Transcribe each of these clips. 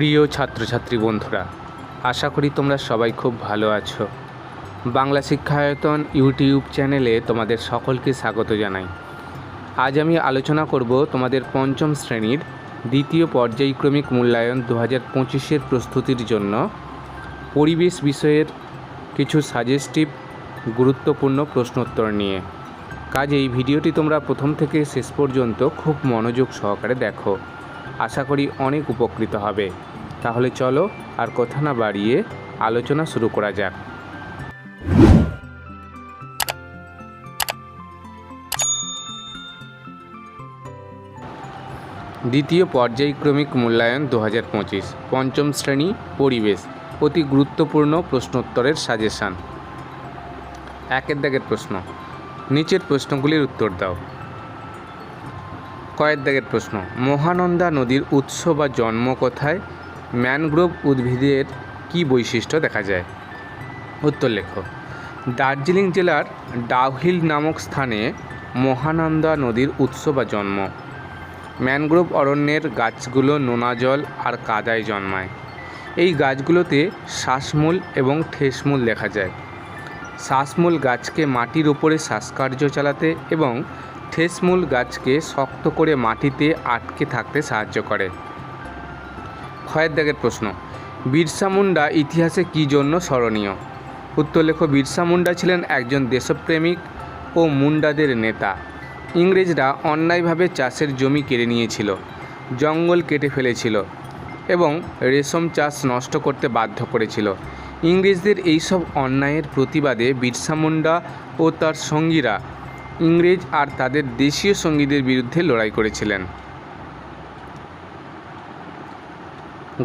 প্রিয় ছাত্রছাত্রী বন্ধুরা, আশা করি তোমরা সবাই খুব ভালো আছো। বাংলা শিক্ষায়তন ইউটিউব চ্যানেলে তোমাদের সকলকে স্বাগত জানাই। আজ আমি আলোচনা করব তোমাদের পঞ্চম শ্রেণির দ্বিতীয় পর্যায়ক্রমিক মূল্যায়ন দু হাজার পঁচিশের প্রস্তুতির জন্য। পরিবেশ বিষয়ের কিছু সাজেস্টিভ, গুরুত্বপূর্ণ প্রশ্নোত্তর নিয়ে। কাজে এই ভিডিওটি তোমরা প্রথম থেকে শেষ পর্যন্ত খুব মনোযোগ সহকারে দেখো। আশা করি অনেক উপকৃত হবে। তাহলে চলো আর কথা না বাড়িয়ে আলোচনা শুরু করা যাক। দ্বিতীয় পর্যায়ক্রমিক মূল্যায়ন দু পঞ্চম শ্রেণি, পরিবেশ। অতি গুরুত্বপূর্ণ প্রশ্নোত্তরের সাজেশান। একের দাগের প্রশ্ন। নিচের প্রশ্নগুলির উত্তর দাও। কয়েক দাগের প্রশ্ন। মহানন্দা নদীর উৎস বা জন্ম কোথায়? ম্যানগ্রোভ উদ্ভিদের কী বৈশিষ্ট্য দেখা যায়? উত্তর লেখো। দার্জিলিং জেলার ডাউহিল নামক স্থানে মহানন্দা নদীর উৎস বা জন্ম। ম্যানগ্রোভ অরণ্যের গাছগুলো নোনা জল আর কাদায় জন্মায়। এই গাছগুলোতে শ্বাসমূল এবং ঠেসমূল দেখা যায়। শ্বাসমূল গাছকে মাটির ওপরে শ্বাসকার্য চালাতে এবং ঠেসমূল গাছকে শক্ত করে মাটিতে আটকে থাকতে সাহায্য করে। ক্ষয়ের দাগের প্রশ্ন, বিরসা মুন্ডা ইতিহাসে কী জন্য স্মরণীয়? উত্তর লেখ বিরসা মুন্ডা ছিলেন একজন দেশপ্রেমিক ও মুন্ডাদের নেতা। ইংরেজরা অন্যায়ভাবে চাষের জমি কেড়ে নিয়েছিল, জঙ্গল কেটে ফেলেছিল এবং রেশম চাষ নষ্ট করতে বাধ্য করেছিল। ইংরেজদের এইসব অন্যায়ের প্রতিবাদে বিরসা মুন্ডা ও তার সঙ্গীরা ইংরেজ আর তাদের দেশীয় সঙ্গীদের বিরুদ্ধে লড়াই করেছিলেন।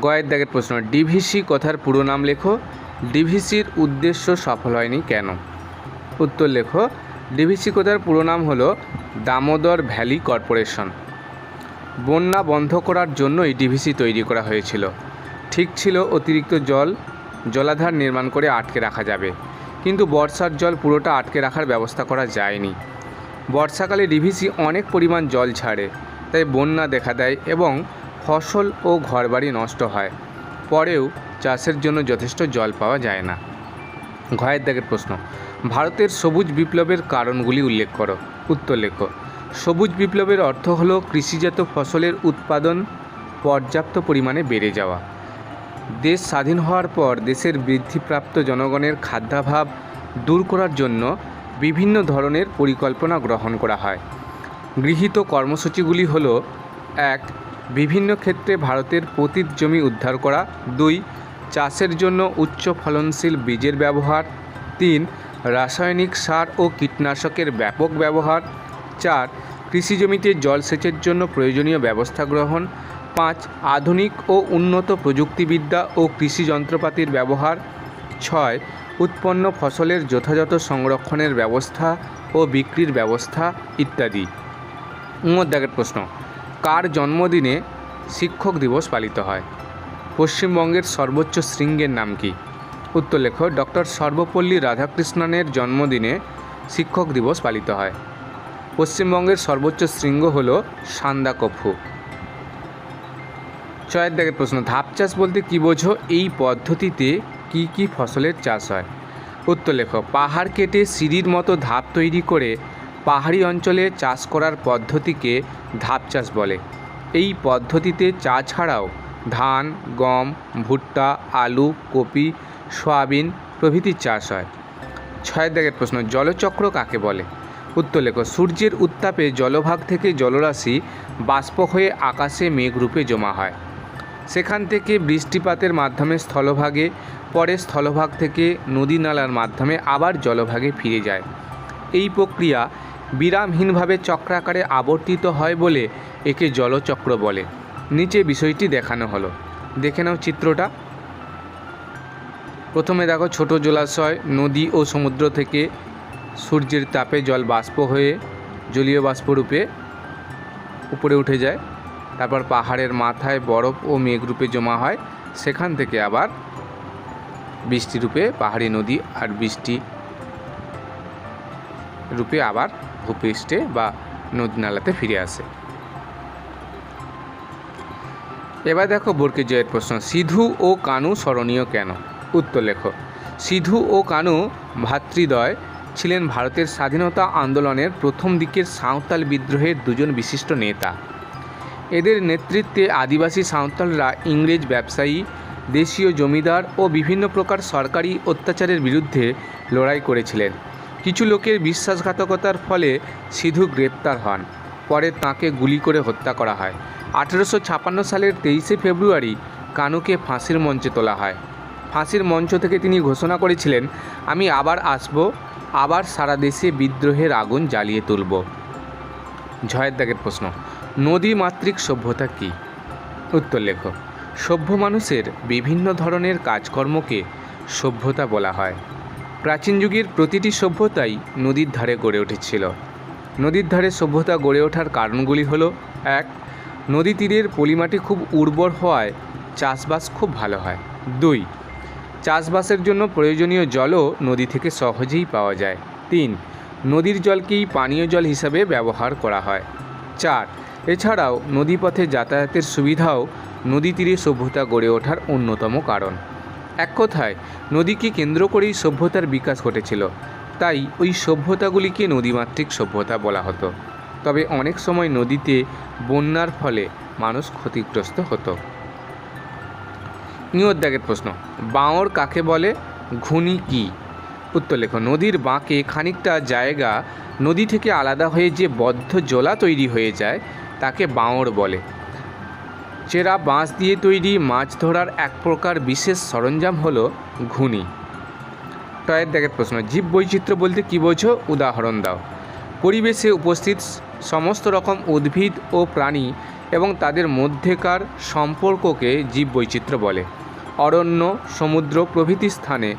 গয়ের দাগের প্রশ্ন, ডিভিসি কথার পুরো নাম লেখো, ডিভিসির উদ্দেশ্য সফল হয়নি কেন? উত্তর লেখো, ডিভিসি কথার পুরো নাম হলো দামোদর ভ্যালি কর্পোরেশন। বন্যা বন্ধ করার জন্যই ডিভিসি তৈরি করা হয়েছিল। ঠিক ছিল অতিরিক্ত জল, জলাধার নির্মাণ করে আটকে রাখা যাবে। কিন্তু বর্ষার জল পুরোটা আটকে রাখার ব্যবস্থা করা যায়নি। বর্ষাকালে ডিভিসি অনেক পরিমাণ জল ছাড়ে, তাই বন্যা দেখা দেয় এবং ফসল ও ঘরবাড়ি নষ্ট হয়। পরেও চাষের জন্য যথেষ্ট জল পাওয়া যায় না। ঘয়ের দাগের প্রশ্ন, ভারতের সবুজ বিপ্লবের কারণগুলি উল্লেখ করো। উত্তর লেখো, সবুজ বিপ্লবের অর্থ হলো কৃষিজাত ফসলের উৎপাদন পর্যাপ্ত পরিমাণে বেড়ে যাওয়া। দেশ স্বাধীন হওয়ার পর দেশের বৃদ্ধিপ্রাপ্ত জনগণের খাদ্যাভাব দূর করার জন্য বিভিন্ন ধরনের পরিকল্পনা গ্রহণ করা হয়। গৃহীত কর্মসূচিগুলি হল, এক, বিভিন্ন ক্ষেত্রে ভারতের পতিত জমি উদ্ধার করা। দুই, চাষের জন্য উচ্চ ফলনশীল বীজের ব্যবহার। তিন, রাসায়নিক সার ও কীটনাশকের ব্যাপক ব্যবহার। চার, কৃষি জমিতে জলসেচের জন্য প্রয়োজনীয় ব্যবস্থা গ্রহণ। পাঁচ, আধুনিক ও উন্নত প্রযুক্তিবিদ্যা ও কৃষি যন্ত্রপাতির ব্যবহার। ছয় উৎপন্ন ফসলের যথাযথ সংরক্ষণের ব্যবস্থা ও বিক্রির ব্যবস্থা ইত্যাদি। উমদ্দাগের প্রশ্ন, কার জন্মদিনে শিক্ষক দিবস পালিত হয়? পশ্চিমবঙ্গের সর্বোচ্চ শৃঙ্গের নাম কি? উত্তর লেখ ডক্টর সর্বপল্লী রাধাকৃষ্ণনের জন্মদিনে শিক্ষক দিবস পালিত হয়। পশ্চিমবঙ্গের সর্বোচ্চ শৃঙ্গ হল সান্দাকফু। ছয়ের দাগের প্রশ্ন ধাপ চাষ বলতে কী বোঝো? এই পদ্ধতিতে কি কি ফসলের চাষ হয়? উত্তর লেখ, পাহাড় কেটে সিঁড়ির মতো ধাপ তৈরি করে পাহাড়ি অঞ্চলে চাষ করার পদ্ধতিকে ধাপ চাষ বলে। এই পদ্ধতিতে চা ছাড়াও ধান, গম, ভুট্টা, আলু, কপি, সয়াবিন প্রভৃতির চাষ হয়। ছয় দাগের প্রশ্ন, জলচক্র কাকে বলে? উত্তর লেখো, সূর্যের উত্তাপে জলভাগ থেকে জলরাশি বাষ্প হয়ে আকাশে মেঘরূপে জমা হয়। সেখান থেকে বৃষ্টিপাতের মাধ্যমে স্থলভাগে, পরে স্থলভাগ থেকে নদী নালার মাধ্যমে আবার জলভাগে ফিরে যায়। এই প্রক্রিয়া বিরামহীনভাবে চক্রাকারে আবর্তিত হয় বলে একে জলচক্র বলে। নিচে বিষয়টি দেখানো হলো। দেখে নাও চিত্রটা। প্রথমে দেখো ছোট জলাশয়, নদী ও সমুদ্র থেকে সূর্যের তাপে জল বাষ্প হয়ে জলীয় বাষ্পরূপে উপরে উঠে যায়। তারপর পাহাড়ের মাথায় বরফ ও মেঘরূপে জমা হয়, সেখান থেকে আবার বৃষ্টিরূপে পাহাড়ি নদী আর বৃষ্টি রূপে আবার ভূপৃষ্ঠে বা নদী নালাতে ফিরে আসে। এবার দেখো বর্কে জয়ের প্রশ্ন, সিধু ও কানু স্মরণীয় কেন? উত্তর লেখো, সিধু ও কানু ভাতৃদ্বয় ছিলেন ভারতের স্বাধীনতা আন্দোলনের প্রথম দিকের সাঁওতাল বিদ্রোহের দুজন বিশিষ্ট নেতা। এদের নেতৃত্বে আদিবাসী সাঁওতালরা ইংরেজ ব্যবসায়ী, দেশীয় জমিদার ও বিভিন্ন প্রকার সরকারি অত্যাচারের বিরুদ্ধে লড়াই করেছিলেন। কিছু লোকের বিশ্বাসঘাতকতার ফলে সিধু গ্রেপ্তার হন। পরে তাঁকে গুলি করে হত্যা করা হয়। আঠেরোশো ছাপান্ন সালের তেইশে ফেব্রুয়ারি কানুকে ফাঁসির মঞ্চে তোলা হয়। ফাঁসির মঞ্চ থেকে তিনি ঘোষণা করেছিলেন, আমি আবার আসব, আবার সারা দেশে বিদ্রোহের আগুন জ্বালিয়ে তুলব। ঝয়ের দাগের প্রশ্ন। নদী মাতৃক সভ্যতা কী? উত্তর লেখো। সভ্য মানুষের বিভিন্ন ধরনের কাজকর্মকে সভ্যতা বলা হয়। প্রাচীন যুগের প্রতিটি সভ্যতাই নদীর ধারে গড়ে উঠেছিল। নদীর ধারে সভ্যতা গড়ে ওঠার কারণগুলি হলো, এক, নদী তীরের পলিমাটি খুব উর্বর হওয়ায় চাষবাস খুব ভালো হয়। দুই, চাষবাসের জন্য প্রয়োজনীয় জলও নদী থেকে সহজেই পাওয়া যায়। তিন, নদীর জলকেই পানীয় জল হিসাবে ব্যবহার করা হয়। চার এছাড়াও নদীপথে যাতায়াতের সুবিধাও নদী তীরে সভ্যতা গড়ে ওঠার অন্যতম কারণ। এক কথায়, নদীকে কেন্দ্র করেই সভ্যতার বিকাশ ঘটেছিল। তাই ওই সভ্যতাগুলিকে নদীমাতৃক সভ্যতা বলা হতো। তবে অনেক সময় নদীতে বন্যার ফলে মানুষ ক্ষতিগ্রস্ত হতো। নিয়ত প্রশ্ন, বাঁওর কাকে বলে ঘুনি কি? উত্তর লেখ, নদীর বাঁকে খানিকটা জায়গা নদী থেকে আলাদা হয়ে যে বদ্ধ জলা তৈরি হয়ে যায় তাকে বাঁওর বলে। চেরা বাঁশ দিয়ে তৈরি মাছ ধরার এক প্রকার বিশেষ সরঞ্জাম হল ঘুনি টয়ের দেখে প্রশ্ন, জীব বৈচিত্র্য বলতে কী বোঝো? উদাহরণ দাও। পরিবেশে উপস্থিত সমস্ত রকম উদ্ভিদ ও প্রাণী এবং তাদের মধ্যেকার সম্পর্ককে জীব বৈচিত্র্য বলে। অরণ্য, সমুদ্র প্রভৃতি স্থানে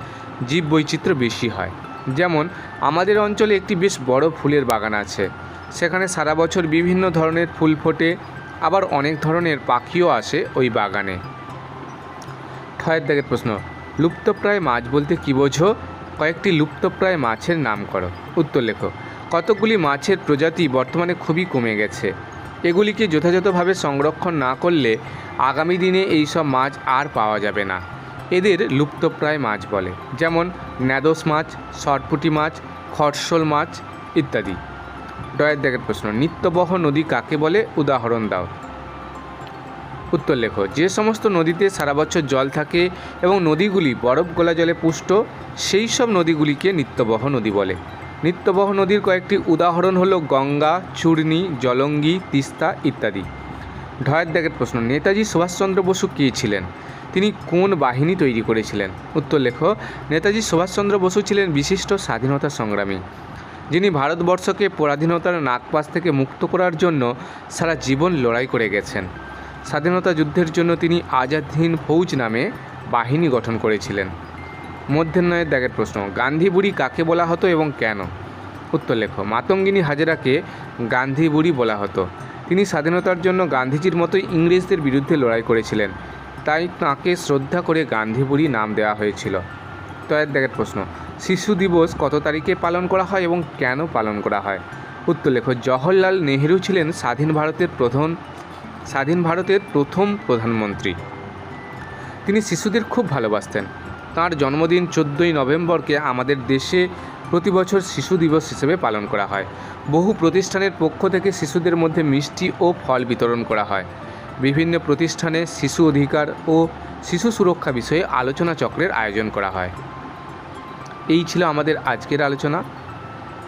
জীব বৈচিত্র্য বেশি হয়। যেমন, আমাদের অঞ্চলে একটি বেশ বড় ফুলের বাগান আছে। সেখানে সারা বছর বিভিন্ন ধরনের ফুল ফোটে, আবার অনেক ধরনের পাখিও আসে ওই বাগানে। ছয়ের দাগের প্রশ্ন, লুপ্তপ্রায় মাছ বলতে কী বোঝো? কয়েকটি লুপ্তপ্রায় মাছের নাম করো। উত্তর লেখো, কতকগুলি মাছের প্রজাতি বর্তমানে খুবই কমে গেছে। এগুলিকে যথাযথভাবে সংরক্ষণ না করলে আগামী দিনে এই সব মাছ আর পাওয়া যাবে না। এদের লুপ্তপ্রায় মাছ বলে, যেমন ন্যাদোস মাছ, সরপুটি মাছ খরশোল মাছ ইত্যাদি। ডয়ের দাগের প্রশ্ন, নিত্যবহ নদী কাকে বলে? উদাহরণ দাও। উত্তর লেখো, যে সমস্ত নদীতে সারা বছর জল থাকে এবং নদীগুলি বরফ গোলা জলে পুষ্ট, সেই সব নদীগুলিকে নিত্যবহ নদী বলে। নিত্যবহ নদীর কয়েকটি উদাহরণ হলো গঙ্গা, চূর্ণী, জলঙ্গি, তিস্তা ইত্যাদি। ঢয়ের দাগের প্রশ্ন, নেতাজি সুভাষচন্দ্র বসু কে ছিলেন? তিনি কোন বাহিনী তৈরি করেছিলেন? উত্তর লেখো, নেতাজি সুভাষচন্দ্র বসু ছিলেন বিশিষ্ট স্বাধীনতা সংগ্রামী। যিনি ভারতবর্ষকে পরাধীনতার নাগপাশ থেকে মুক্ত করার জন্য সারা জীবন লড়াই করে গেছেন। স্বাধীনতা যুদ্ধের জন্য তিনি আজাদ হিন্দ ফৌজ নামে বাহিনী গঠন করেছিলেন। মধ্যাহ্নয়ের দাগের প্রশ্ন, গান্ধী বুড়ি কাকে বলা হতো এবং কেন? উত্তর লেখ, মাতঙ্গিনী হাজেরাকে গান্ধী বুড়ি বলা হতো। তিনি স্বাধীনতার জন্য গান্ধীজির মতোই ইংরেজদের বিরুদ্ধে লড়াই করেছিলেন। তাই তাঁকে শ্রদ্ধা করে গান্ধী বুড়ি নাম দেওয়া হয়েছিল। তয়ের দাগের প্রশ্ন শিশু দিবস কত তারিখে পালন করা হয় এবং কেন পালন করা হয়? উত্তর লেখো জওহরলাল নেহেরু ছিলেন স্বাধীন ভারতের প্রধান, স্বাধীন ভারতের প্রথম প্রধানমন্ত্রী। তিনি শিশুদের খুব ভালোবাসতেন। তাঁর জন্মদিন চোদ্দোই নভেম্বরকে আমাদের দেশে প্রতি বছর শিশু দিবস হিসেবে পালন করা হয়। বহু প্রতিষ্ঠানের পক্ষ থেকে শিশুদের মধ্যে মিষ্টি ও ফল বিতরণ করা হয়। বিভিন্ন প্রতিষ্ঠানে শিশু অধিকার ও শিশু সুরক্ষা বিষয়ে আলোচনা চক্রের আয়োজন করা হয়। এই ছিল আমাদের আজকের আলোচনা।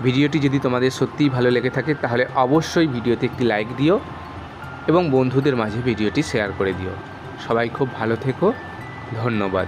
ভিডিওটি যদি তোমাদের সত্যিই ভালো লেগে থাকে, তাহলে অবশ্যই ভিডিওতে একটি লাইক দিও এবং বন্ধুদের মাঝে ভিডিওটি শেয়ার করে দিও। সবাই খুব ভালো থেকো। ধন্যবাদ।